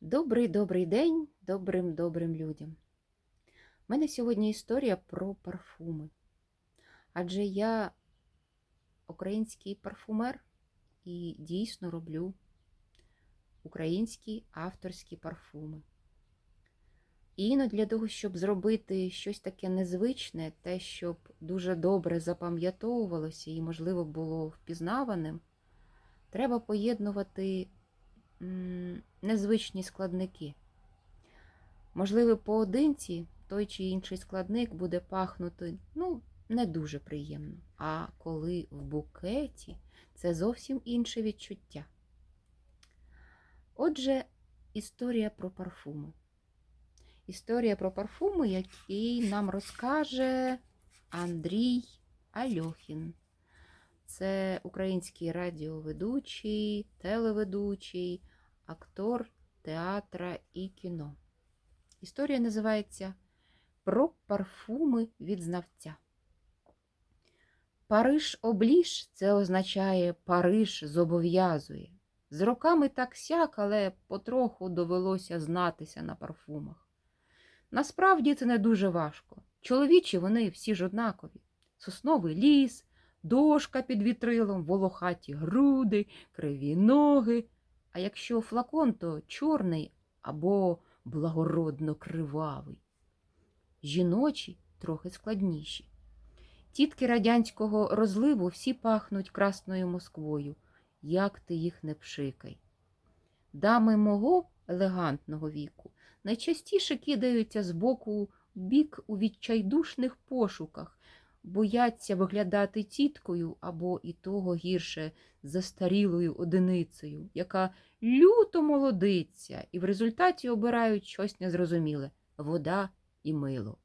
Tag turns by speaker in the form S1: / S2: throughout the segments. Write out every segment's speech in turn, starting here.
S1: Добрий добрий день добрим добрим людям. У мене сьогодні історія про парфуми. Адже я український парфумер і дійсно роблю українські авторські парфуми. І іноді для того, щоб зробити щось таке незвичне, те, щоб дуже добре запам'ятовувалося і, можливо, було впізнаваним, треба поєднувати незвичні складники. Можливо, поодинці той чи інший складник буде пахнути ну, не дуже приємно. А коли в букеті це зовсім інше відчуття. Отже, історія про парфуми. Історія про парфуми, який нам розкаже Андрій Альохін. Це український радіоведучий, телеведучий, актор театра і кіно. Історія називається Про парфуми від знавця. Париж обліж це означає Париж зобов'язує. З роками так сяк, але потроху довелося знатися на парфумах. Насправді це не дуже важко. Чоловічі вони всі ж однакові: сосновий ліс, дошка під вітрилом, волохаті груди, криві ноги. А якщо флакон, то чорний або благородно кривавий. Жіночі трохи складніші. Тітки радянського розливу всі пахнуть красною Москвою, як ти їх не пшикай. Дами мого елегантного віку найчастіше кидаються з боку бік у відчайдушних пошуках, бояться виглядати тіткою або і того гірше застарілою одиницею, яка люто молодиться, і в результаті обирають щось незрозуміле вода і мило.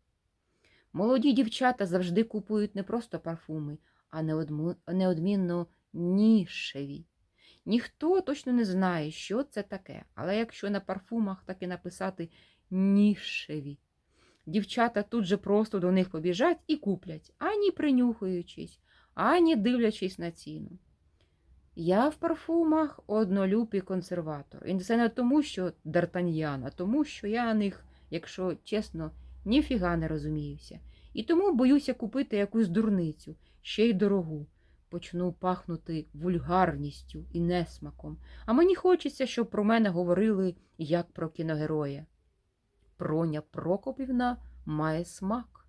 S1: Молоді дівчата завжди купують не просто парфуми, а неодмінно нішеві. Ніхто точно не знає, що це таке, але якщо на парфумах так і написати нішеві, дівчата тут же просто до них побіжать і куплять, ані принюхуючись, ані дивлячись на ціну. Я в парфумах однолюб консерватор. І це не тому, що Д'Артаньян, а тому, що я на них, якщо чесно, ніфіга не розуміюся. І тому боюся купити якусь дурницю, ще й дорогу. Почну пахнути вульгарністю і несмаком. А мені хочеться, щоб про мене говорили як про кіногероя. Проня Прокопівна має смак.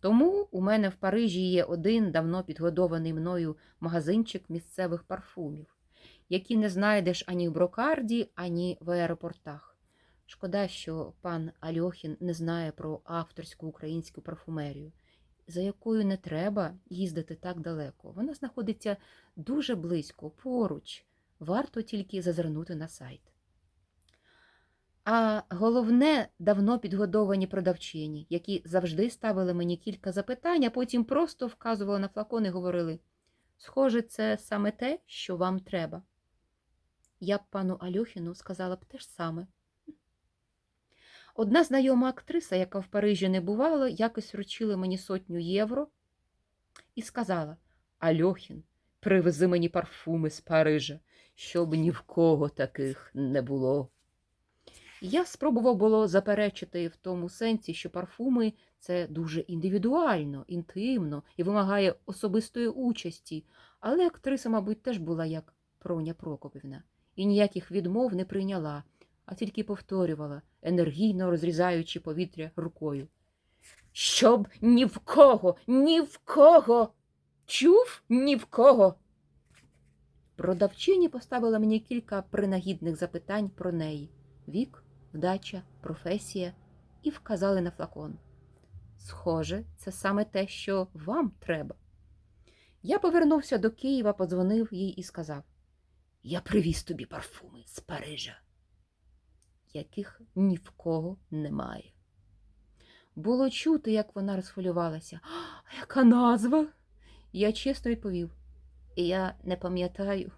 S1: Тому у мене в Парижі є один давно підгодований мною магазинчик місцевих парфумів, які не знайдеш ані в брокарді, ані в аеропортах. Шкода, що пан Альохін не знає про авторську українську парфумерію, за якою не треба їздити так далеко. Вона знаходиться дуже близько, поруч. Варто тільки зазирнути на сайт. А головне, давно підгодовані продавчині, які завжди ставили мені кілька запитань, а потім просто вказували на флакон і говорили: схоже, це саме те, що вам треба. Я б пану Альохіну сказала б те ж саме. Одна знайома актриса, яка в Парижі не бувала, якось вручила мені сотню євро і сказала: Альохін, привези мені парфуми з Парижа, щоб ні в кого таких не було. Я спробував було заперечити в тому сенсі, що парфуми це дуже індивідуально, інтимно і вимагає особистої участі, але актриса, мабуть, теж була як Проня Прокопівна, і ніяких відмов не прийняла, а тільки повторювала, енергійно розрізаючи повітря рукою. Щоб ні в кого, ні в кого. Чув ні в кого. Продавчині поставила мені кілька принагідних запитань про неї вік, вдача, професія і вказали на флакон. Схоже, це саме те, що вам треба. Я повернувся до Києва, подзвонив їй і сказав: Я привіз тобі парфуми з Парижа, яких ні в кого немає. Було чути, як вона розхвилювалася. «А Яка назва? Я чесно відповів. Я не пам'ятаю.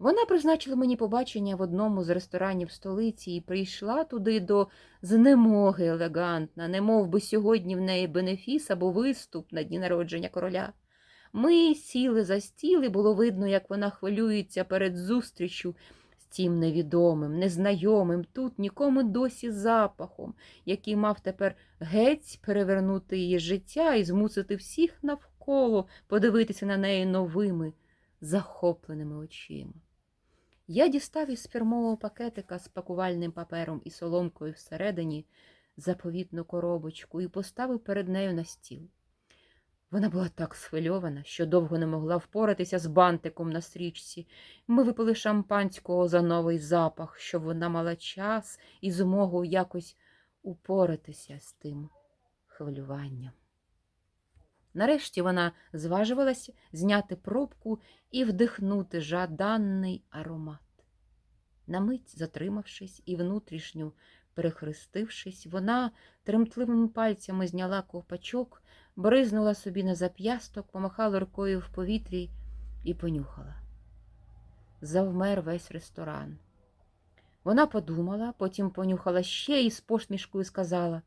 S1: Вона призначила мені побачення в одному з ресторанів столиці і прийшла туди до знемоги елегантна, не мов би сьогодні в неї бенефіс або виступ на дні народження короля. Ми сіли за стіл, і було видно, як вона хвилюється перед зустрічю з тим невідомим, незнайомим, тут нікому досі запахом, який мав тепер геть перевернути її життя і змусити всіх навколо подивитися на неї новими, захопленими очима. Я дістав із фірмового пакетика з пакувальним папером і соломкою всередині заповітну коробочку і поставив перед нею на стіл. Вона була так схвильована, що довго не могла впоратися з бантиком на стрічці. Ми випили шампанського за новий запах, щоб вона мала час і змогу якось упоратися з тим хвилюванням. Нарешті вона зважувалася зняти пробку і вдихнути жаданий аромат. На мить затримавшись і внутрішньо перехрестившись, вона тремтливими пальцями зняла ковпачок, бризнула собі на зап'ясток, помахала рукою в повітрі і понюхала. Завмер весь ресторан. Вона подумала, потім понюхала ще і з посмішкою сказала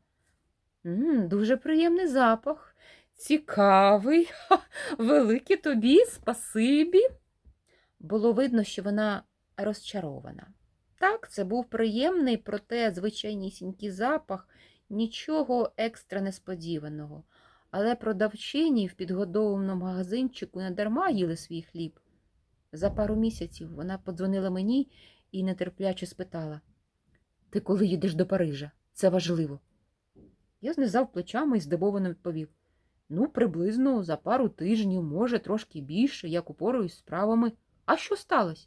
S1: «М, Дуже приємний запах, цікавий, ха, велике тобі, спасибі. Було видно, що вона розчарована. Так, це був приємний, проте звичайнісінький запах, нічого екстра несподіваного. Але продавчині в підгодованому магазинчику не дарма їли свій хліб. За пару місяців вона подзвонила мені і нетерпляче спитала Ти коли їдеш до Парижа? Це важливо. Я знизав плечами і здивовано відповів Ну, приблизно за пару тижнів, може, трошки більше, як упораюсь з справами. А що сталося?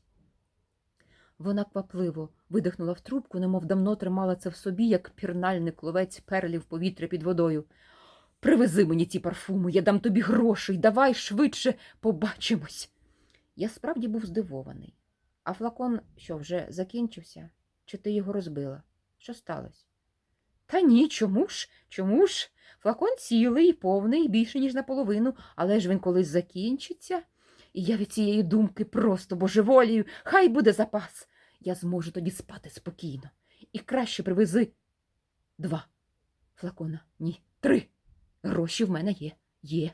S1: Вона квапливо видихнула в трубку, немов давно тримала це в собі, як пірнальний кловець перлів повітря під водою. Привези мені ті парфуми, я дам тобі грошей, давай швидше побачимось. Я справді був здивований. А флакон, що вже закінчився, чи ти його розбила? Що сталося? Та ні, чому ж? Чому ж? Флакон цілий, повний, більше, ніж наполовину, але ж він колись закінчиться. І я від цієї думки просто божеволію, хай буде запас. Я зможу тоді спати спокійно. І краще привези два флакона. Ні, три. Гроші в мене є. Є.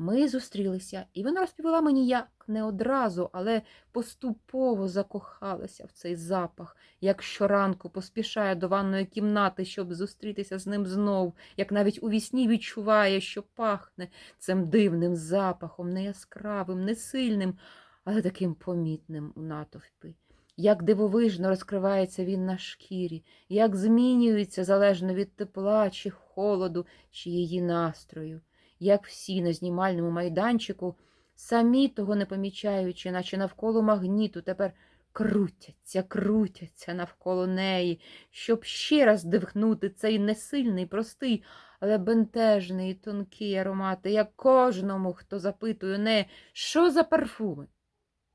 S1: Ми зустрілися, і вона розповіла мені, як не одразу, але поступово закохалася в цей запах, як щоранку поспішає до ванної кімнати, щоб зустрітися з ним знов, як навіть у вісні відчуває, що пахне цим дивним запахом, не яскравим, не сильним, але таким помітним у натовпі. Як дивовижно розкривається він на шкірі, як змінюється залежно від тепла чи холоду, чи її настрою, як всі на знімальному майданчику, самі того не помічаючи, наче навколо магніту, тепер крутяться, крутяться навколо неї, щоб ще раз дихнути цей несильний, простий, але бентежний тонкий аромат, як кожному, хто запитує не, що за парфуми.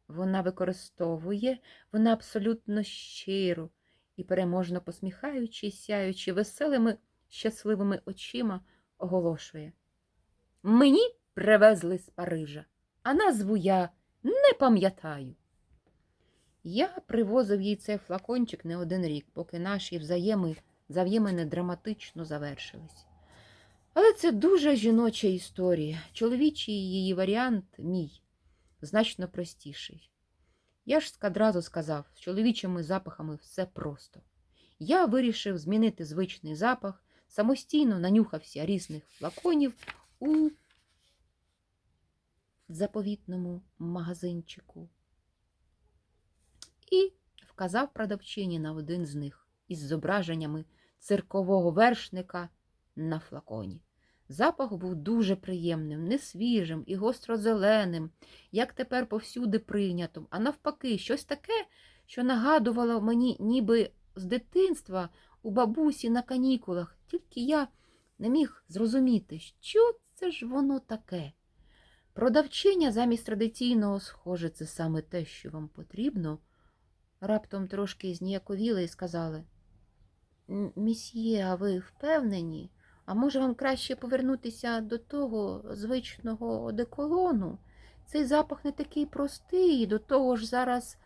S1: Вона використовує, вона абсолютно щиро і, переможно посміхаючись, сяючи веселими, щасливими очима, оголошує. Мені привезли з Парижа, а назву я не пам'ятаю. Я привозив їй цей флакончик не один рік, поки наші взаєми, зав'ємини драматично завершились. Але це дуже жіноча історія. Чоловічий її варіант мій значно простіший. Я ж одразу сказав, з чоловічими запахами все просто. Я вирішив змінити звичний запах, самостійно нанюхався різних флаконів у заповітному магазинчику і вказав продавчині на один з них із зображеннями циркового вершника на флаконі. Запах був дуже приємним, несвіжим і гострозеленим, як тепер повсюди прийнято, а навпаки, щось таке, що нагадувало мені, ніби з дитинства у бабусі на канікулах, тільки я не міг зрозуміти, що це ж воно таке. Продавчиня замість традиційного, схоже, це саме те, що вам потрібно, раптом трошки зніяковіли і сказали Місьє, а ви впевнені? А може вам краще повернутися до того звичного одеколону? Цей запах не такий простий, до того ж зараз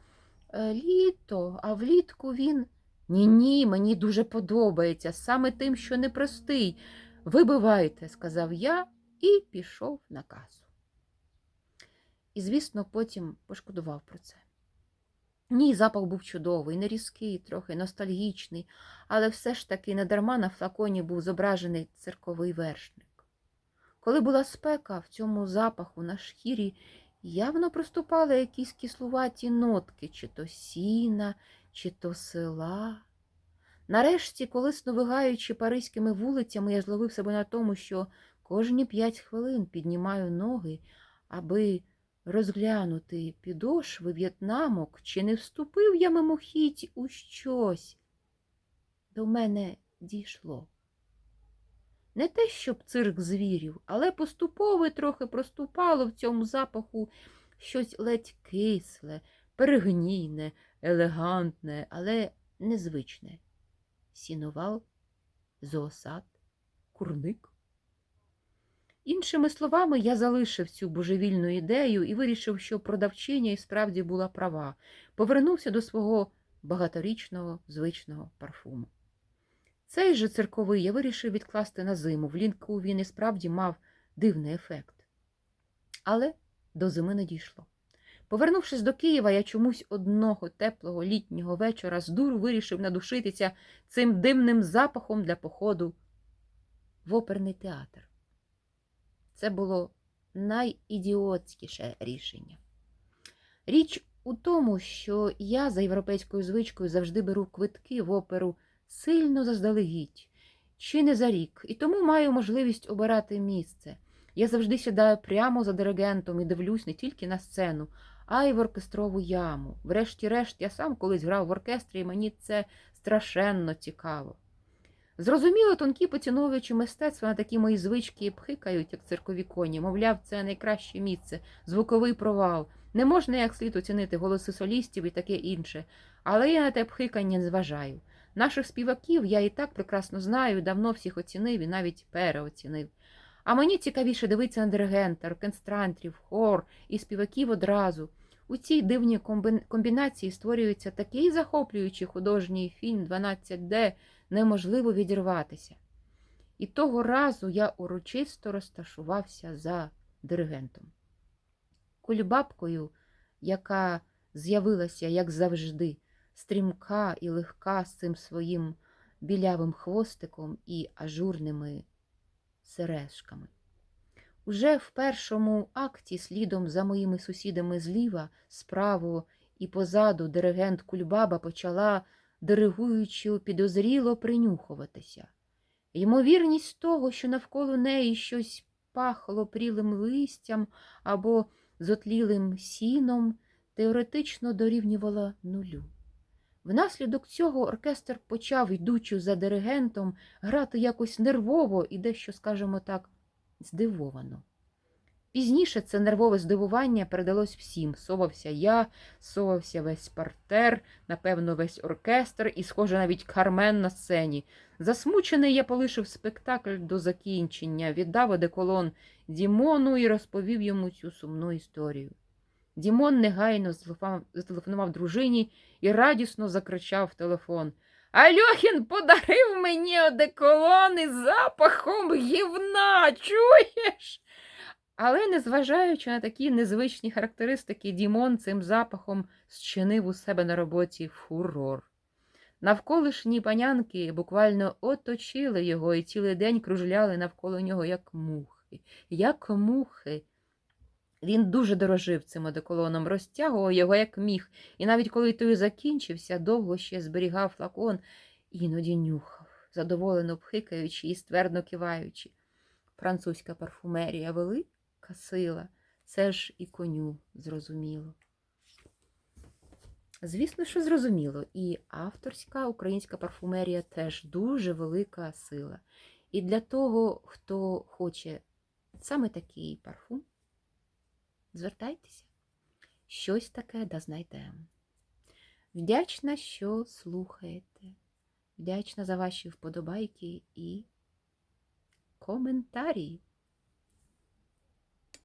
S1: е, літо, а влітку він. Ні, ні, мені дуже подобається, саме тим, що непростий. Вибивайте, сказав я і пішов на касу. І, звісно, потім пошкодував про це. Ні, запах був чудовий, не різкий, трохи ностальгічний, але все ж таки недарма на флаконі був зображений цирковий вершник. Коли була спека, в цьому запаху на шкірі явно проступали якісь кислуваті нотки, чи то сіна, чи то села. Нарешті, колисно вигаючи паризькими вулицями, я зловив себе на тому, що кожні п'ять хвилин піднімаю ноги, аби розглянути підошви в'єтнамок, чи не вступив я мимохідь у щось. До мене дійшло. Не те, щоб цирк звірів, але поступово трохи проступало в цьому запаху щось ледь кисле, перегнійне, елегантне, але незвичне. Сіновал, зоосад, курник. Іншими словами, я залишив цю божевільну ідею і вирішив, що продавчиня і справді була права, повернувся до свого багаторічного звичного парфуму. Цей же цирковий я вирішив відкласти на зиму. Влінку він і справді мав дивний ефект. Але до зими не дійшло. Повернувшись до Києва, я чомусь одного теплого літнього вечора з дуру вирішив надушитися цим димним запахом для походу в оперний театр. Це було найідіотськіше рішення. Річ у тому, що я за європейською звичкою завжди беру квитки в оперу сильно заздалегідь, чи не за рік, і тому маю можливість обирати місце. Я завжди сідаю прямо за диригентом і дивлюсь не тільки на сцену, а й в оркестрову яму. Врешті-решт, я сам колись грав в оркестрі, і мені це страшенно цікаво. Зрозуміло, тонкі поціновуючи мистецтва на такі мої звички пхикають, як циркові коні. Мовляв, це найкраще місце, звуковий провал. Не можна як слід оцінити голоси солістів і таке інше. Але я на те пхикання не зважаю. Наших співаків я і так прекрасно знаю, давно всіх оцінив і навіть переоцінив. А мені цікавіше дивитися на диригента, оркестрантрів, хор і співаків одразу. У цій дивній комбінації створюється такий захоплюючий художній фільм 12D, неможливо відірватися. І того разу я урочисто розташувався за диригентом. Кульбабкою, яка з'явилася, як завжди, стрімка і легка з цим своїм білявим хвостиком і ажурними сережками. Уже в першому акті, слідом за моїми сусідами зліва, справу і позаду диригент Кульбаба почала, диригуючи, підозріло принюхуватися. Ймовірність того, що навколо неї щось пахло прілим листям або зотлілим сіном, теоретично дорівнювала нулю. Внаслідок цього оркестр почав, йдучи за диригентом, грати якось нервово і дещо, скажімо так, здивовано. Пізніше це нервове здивування передалось всім. Совався я, совався весь партер, напевно, весь оркестр і, схоже, навіть Кармен на сцені. Засмучений я полишив спектакль до закінчення, віддав одеколон Дімону і розповів йому цю сумну історію. Дімон негайно зателефонував дружині і радісно закричав в телефон. Альохін подарив мені одеколон із запахом гівна, чуєш? Але, незважаючи на такі незвичні характеристики, Дімон цим запахом зчинив у себе на роботі фурор. Навколишні панянки буквально оточили його і цілий день кружляли навколо нього, як мухи, як мухи. Він дуже дорожив цим одеколоном, розтягував його, як міг, і навіть коли той закінчився, довго ще зберігав флакон, іноді нюхав, задоволено пхикаючи і ствердно киваючи. Французька парфумерія велика сила, це ж і коню зрозуміло. Звісно, що зрозуміло, і авторська українська парфумерія теж дуже велика сила. І для того, хто хоче саме такий парфум, звертайтеся, щось таке да знайдемо. Вдячна, що слухаєте. Вдячна за ваші вподобайки і коментарі.